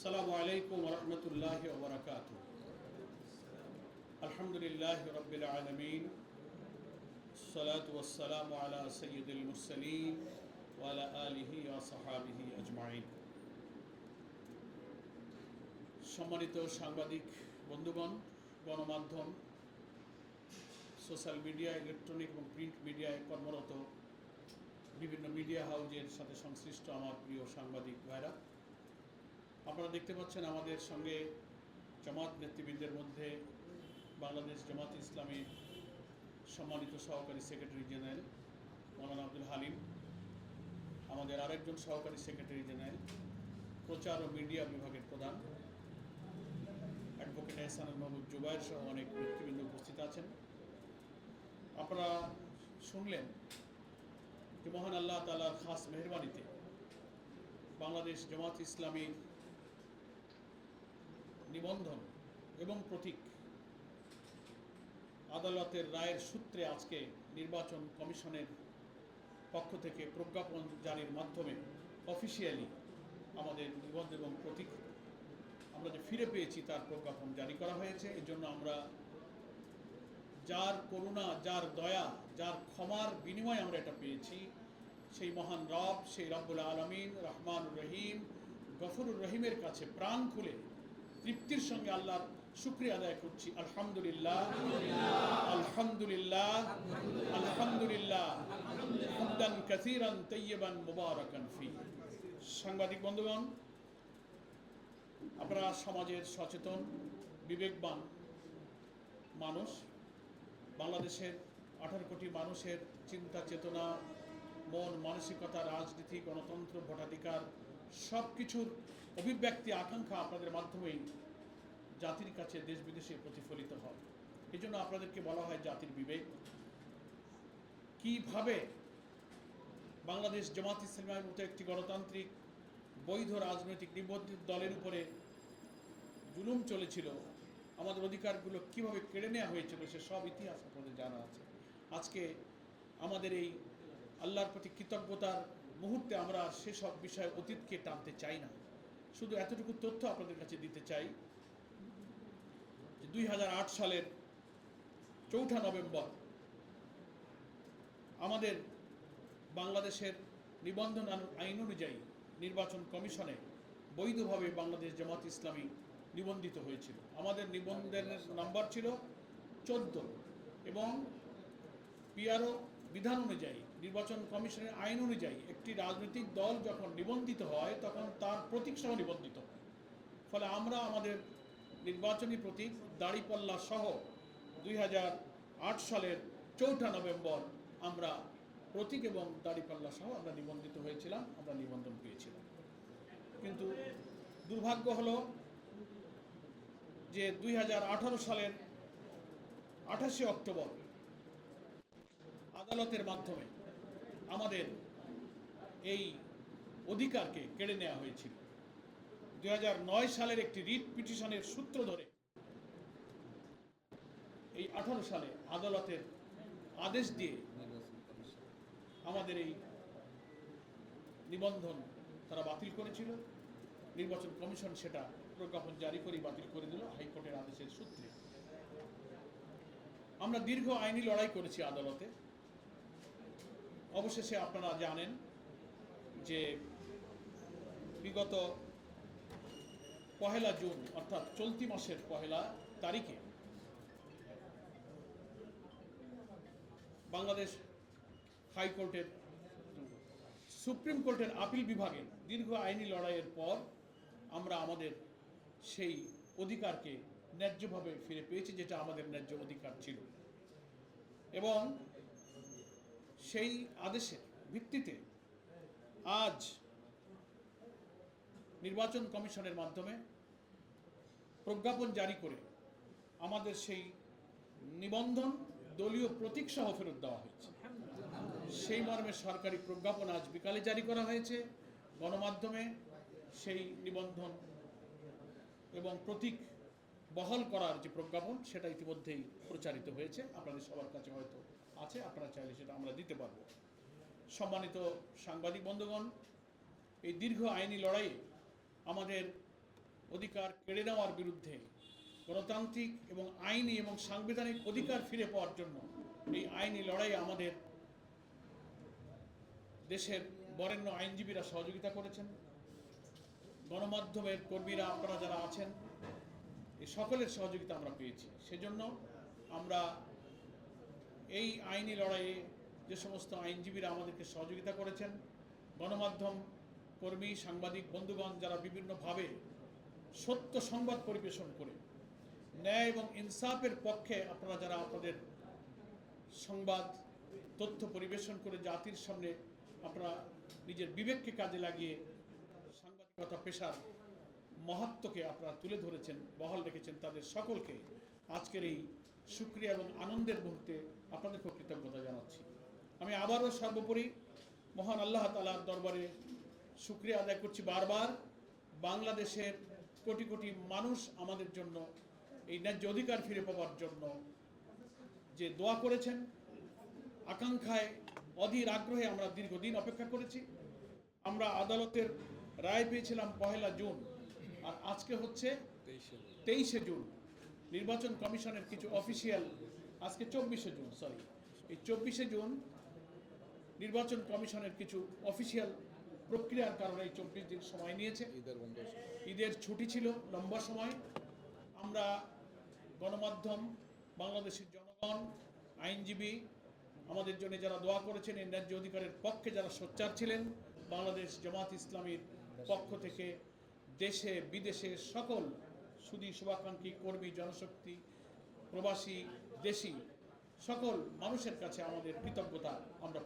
আসসালামু আলাইকুম রহমতুল্লাহ ওবরাকাত আলহামদুলিল্লাহ রবিল আলমিন। আলা সৈয়দুল আজমাইন। সম্মানিত সাংবাদিক, বন্ধুগণ, গণমাধ্যম, সোশ্যাল মিডিয়া, ইলেকট্রনিক এবং প্রিন্ট মিডিয়ায় কর্মরত বিভিন্ন মিডিয়া হাউজের সাথে সংশ্লিষ্ট আমার প্রিয় সাংবাদিক ভাইরা আপনারা দেখতে পাচ্ছেন আমাদের সঙ্গে জামাত নেতৃবৃন্দের মধ্যে বাংলাদেশ জামাত ইসলামীর সম্মানিত সহকারী সেক্রেটারি জেনারেল মৌলানা আব্দুল হালিম, আমাদের আরেকজন সহকারী সেক্রেটারি জেনারেল, প্রচার ও মিডিয়া বিভাগের প্রধান, অ্যাডভোকেট এহসানুল মাহমুদ জুবাইর সহ অনেক নেতৃবৃন্দ উপস্থিত আছেন। আপনারা শুনলেন যে মহান আল্লাহ তালার খাস মেহরবানিতে বাংলাদেশ জামাত ইসলামীর নিবন্ধন এবং প্রতীক। আদালতের রায়ের সূত্রে আজকে নির্বাচন কমিশনের পক্ষ থেকে প্রজ্ঞাপন জারির মাধ্যমে অফিসিয়ালি আমাদের নিবন্ধ এবং প্রতীক আমরা যে ফিরে পেয়েছি তার প্রজ্ঞাপন জারি করা হয়েছে। এর জন্য আমরা যার করুণা, যার দয়া, যার ক্ষমার বিনিময়ে আমরা এটা পেয়েছি। সেই মহান রব, সেই রব্বুল আলমিন রহমান রহিম, গফরুর রহিমের কাছে প্রাণ খুলে তৃপ্তির সঙ্গে আল্লাহর শুক্রিয়া আদায় করছি। আলহামদুলিল্লাহ। আলহামদুলিল্লাহ। আলহামদুলিল্লাহ। হুমদান কাসিরান ফি। সাংবাদিক বন্ধুগণ, আপনারা সমাজের সচেতন, বিবেকবান মানুষ, বাংলাদেশের আঠারো কোটি মানুষের চিন্তা চেতনা মন মানসিকতা রাজনীতি, গণতন্ত্র, ভোটাধিকার সব কিছুর অভিব্যক্তি, আকাঙ্ক্ষা আপনাদের মাধ্যমেই জাতির কাছে দেশ বিদেশে প্রতিফলিত হয়। এই জন্য আপনাদেরকে বলা হয় জাতির বিবেক। কীভাবে বাংলাদেশ জামাত ইসলামের মতো একটি গণতান্ত্রিক, বৈধ রাজনৈতিক নিবন্ধিত দলের উপরে জুলুম চলেছিল, আমাদের অধিকারগুলো কীভাবে কেড়ে নেওয়া হয়েছিল, সে সব ইতিহাস আপনাদের জানা আছে। আজকে আমাদের এই আল্লাহর প্রতি কৃতজ্ঞতার মুহূর্তে আমরা সেসব বিষয়ে অতীতকে টানতে চাই না। শুধু এতটুকু তথ্য আপনাদের কাছে দিতে চাই যে দুই হাজার আট সালের চৌঠা নভেম্বর আমাদের বাংলাদেশের নিবন্ধন আইন অনুযায়ী নির্বাচন কমিশনে বৈধভাবে বাংলাদেশ জামাত ইসলামী নিবন্ধিত হয়েছিল। আমাদের নিবন্ধনের নাম্বার ছিল চোদ্দ এবং পিআরও বিধান অনুযায়ী নির্বাচন কমিশনের আইন অনুযায়ী একটি রাজনৈতিক দল যখন নিবন্ধিত হয়, তখন তার প্রতীক সহ নিবন্ধিত হয়। ফলে আমরা আমাদের নির্বাচনী প্রতীক দাড়িপাল্লা সহ দুই হাজার আট সালের চৌঠা নভেম্বর আমরা প্রতীক এবং দাড়িপাল্লা সহ আমরা নিবন্ধিত হয়েছিলাম, আমরা নিবন্ধন পেয়েছিলাম। কিন্তু দুর্ভাগ্য হলো যে দুই হাজার আঠারো সালের আঠাশে অক্টোবর আদালতের মাধ্যমে আমাদের এই অধিকারকে কেড়ে নেওয়া হয়েছিল। দুই হাজার নয় সালের একটি রিট পিটিশনের সূত্র ধরে এই আঠারো সালে আদালতের আদেশ দিয়ে আমাদের এই নিবন্ধন তারা বাতিল করেছিল। নির্বাচন কমিশন সেটা প্রজ্ঞাপন জারি করে বাতিল করে দিল হাইকোর্টের আদেশের সূত্রে। আমরা দীর্ঘ আইনি লড়াই করেছি আদালতে। অবশেষে আপনারা জানেন যে বিগত পহেলা জুন, অর্থাৎ চলতি মাসের পহেলা তারিখে বাংলাদেশ হাইকোর্টের, সুপ্রিম কোর্টের আপিল বিভাগে দীর্ঘ আইনি লড়াইয়ের পর আমরা আমাদের সেই অধিকারকে ন্যায্যভাবে ফিরে পেয়েছি, যেটা আমাদের ন্যায্য অধিকার ছিল। এবং সেই আদেশের ভিত্তিতে আজ নির্বাচন কমিশনের মাধ্যমে প্রজ্ঞাপন জারি করে আমাদের সেই নিবন্ধন দলীয় প্রতীক সহ ফেরত দেওয়া হয়েছে। সেই মর্মে সরকারি প্রজ্ঞাপন আজ বিকালে জারি করা হয়েছে। গণমাধ্যমে সেই নিবন্ধন এবং প্রতীক বহাল করার যে প্রজ্ঞাপন, সেটা ইতিমধ্যেই প্রচারিত হয়েছে। আপনাদের সবার কাছে হয়তো আছে, আপনারা চাইলে সেটা আমরা দিতে পারব। সম্মানিত সাংবাদিক বন্ধুগণ, এই দীর্ঘ আইনি লড়াইয়ে আমাদের অধিকার কেড়ে নেওয়ার বিরুদ্ধে গণতান্ত্রিক এবং আইনি এবং সাংবিধানিক অধিকার ফিরে পাওয়ার জন্য এই আইনি লড়াই আমাদের দেশের বরেণ্য আইনজীবীরা সহযোগিতা করেছেন। গণমাধ্যমের কর্মীরা, আপনারা যারা আছেন, এই সকলের সহযোগিতা আমরা পেয়েছি। সেজন্য আমরা এই আইনি লড়াইয়ে যে সমস্ত আইনজীবীরা আমাদেরকে সহযোগিতা করেছেন, গণমাধ্যম কর্মী, সাংবাদিক, বন্ধুগণ যারা বিভিন্নভাবে সত্য সংবাদ পরিবেশন করে, ন্যায় এবং ইনসাফের পক্ষে আপনারা যারা আপনাদের সংবাদ, তথ্য পরিবেশন করে জাতির সামনে আপনারা নিজের বিবেককে কাজে লাগিয়ে সাংবাদিকতা পেশার মহত্বকে আপনারা তুলে ধরেছেন, বহাল রেখেছেন তাদের সকলকে, আজকের এই সুক্রিয়া এবং আনন্দের মুহূর্তে আপনাদেরকে কৃতজ্ঞতা জানাচ্ছি। আমি আবারও সর্বোপরি মহান আল্লাহ তালার দরবারে সুক্রিয়া আদায় করছি বারবার। বাংলাদেশের কোটি কোটি মানুষ আমাদের জন্য এই ন্যায্য অধিকার ফিরে পাওয়ার জন্য যে দোয়া করেছেন, আকাঙ্ক্ষায়, অধীর আগ্রহে আমরা দীর্ঘদিন অপেক্ষা করেছি। আমরা আদালতের রায় পেয়েছিলাম পহেলা জুন, আর আজকে হচ্ছে তেইশে জুন। নির্বাচন কমিশনের কিছু অফিসিয়াল আজকে চব্বিশে জুন সরি এই চব্বিশে জুন নির্বাচন কমিশনের কিছু অফিসিয়াল প্রক্রিয়ার কারণে এই চব্বিশ দিন সময় নিয়েছে। ঈদের বন্ধ ঈদের ছুটি ছিল লম্বা সময়। আমরা গণমাধ্যম বাংলাদেশের জনগণ আইনজীবী আমাদের জন্য যারা দোয়া করেছেন এই ন্যায্য অধিকারের পক্ষে যারা সোচ্চার ছিলেন বাংলাদেশ জামাত ইসলামীর পক্ষ থেকে দেশে বিদেশে সকল সুদী শুভাকাঙ্ক্ষী কর্মী জনশক্তি প্রবাসী দেশি সকল মানুষের কাছে আমাদের কৃতজ্ঞতা আমরা